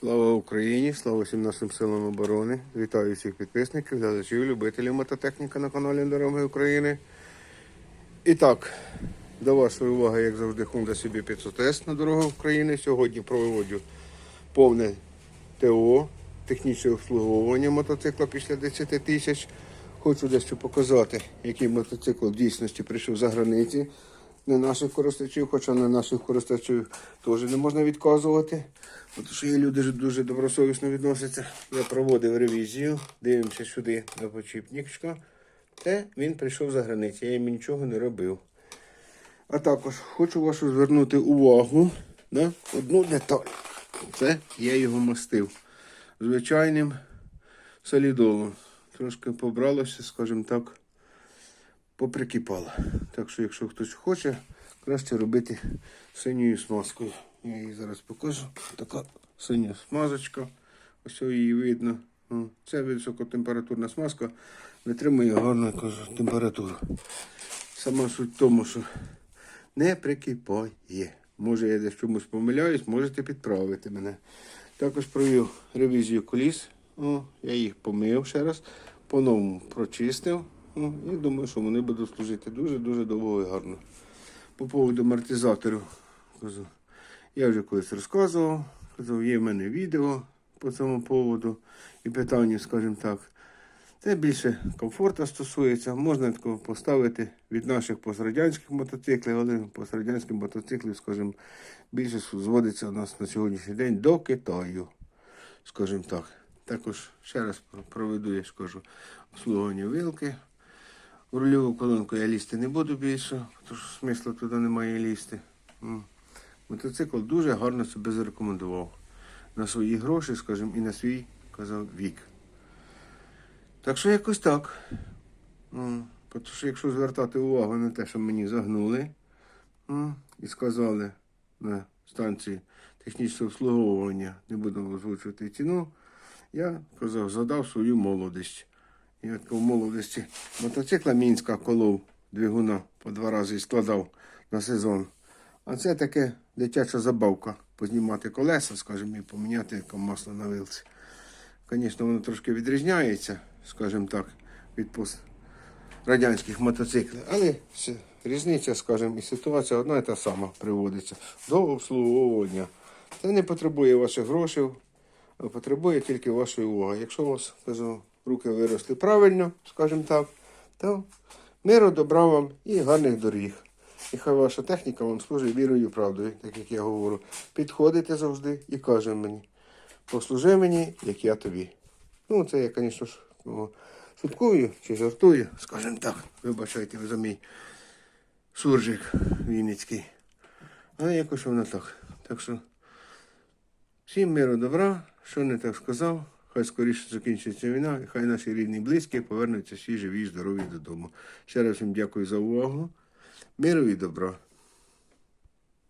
Слава Україні, слава всім нашим силам оборони. Вітаю всіх підписників, глядачів, любителів мототехніки на каналі Дороги України. І так, до вашої уваги, як завжди, Honda CB 500S на дорогах України. Сьогодні проводжу повне ТО, технічне обслуговування мотоцикла після 10 тисяч. Хочу дещо показати, який мотоцикл в дійсності прийшов за границі. Не наших користувачів, хоча на наших користувачів теж не можна відказувати. Тому що є люди дуже добросовісно відносяться. Я проводив ревізію, дивимося сюди на почіпничка. Те він прийшов за границі, я йому нічого не робив. А також хочу вашу звернути увагу на одну деталь. Це я його мастив звичайним солідолом. Трошки побралося, скажімо так, поприкипало. Так що, якщо хтось хоче, краще робити синьою смазкою. Я її зараз покажу. Така синя смазочка. Ось її видно. Це високотемпературна смазка витримує гарну кажу, температуру. Сама суть в тому, що не прикипає. Може, я десь чомусь помиляюсь, можете підправити мене. Також провів ревізію коліс. О, я їх помив ще раз, по-новому прочистив. О, і думаю, що вони будуть служити дуже-дуже довго і гарно. По поводу амортизаторів. кажу, Я вже колись розказував, казав, є в мене відео по цьому поводу і питання, скажімо так. Це більше комфорту стосується. Можна такого поставити від наших пострадянських мотоциклів, але пострадянські мотоцикли, скажімо, більше зводиться у нас на сьогоднішній день до Китаю, скажімо так. Також ще раз проведу, я ж обслуговування вилки. В рульову колонку я лізти не буду більше, тому що смисла туди немає лізти. Мотоцикл дуже гарно себе зарекомендував. На свої гроші, скажімо, і на свій, казав, вік. Так що якось так. Тому що якщо звертати увагу на те, що мені загнули і сказали на станції технічного обслуговування, не буду озвучувати ціну, я казав, задав свою молодість. Я в молодості мотоцикла Мінська колов двигуна по два рази складав на сезон. А це таке дитяча забавка. Познімати колеса, скажімо, і поміняти масло на вилці. Звісно, воно трошки відрізняється, скажімо так, від радянських мотоциклів. Але різниця, скажімо, і ситуація одна і та сама приводиться до обслуговування. Це не потребує ваших грошей, а потребує тільки вашої уваги. Якщо у вас кажу, руки виросли правильно, скажімо так, то миру, добра вам і гарних доріг. І хай ваша техніка вам служить вірою і правдою, так як я говорю. Підходите завжди і каже мені, послужи мені, як я тобі. Ну, це я, звісно ж, ну, шуткую чи жартую, скажімо так. Вибачайте ви за мій суржик Вінницький. Але якось воно так. Так що всім миру добра, що не так сказав. Хай скоріше закінчиться війна, і хай наші рідні і близькі повернуться всі живі і здорові додому. Ще раз всім дякую за увагу. Миру і добра.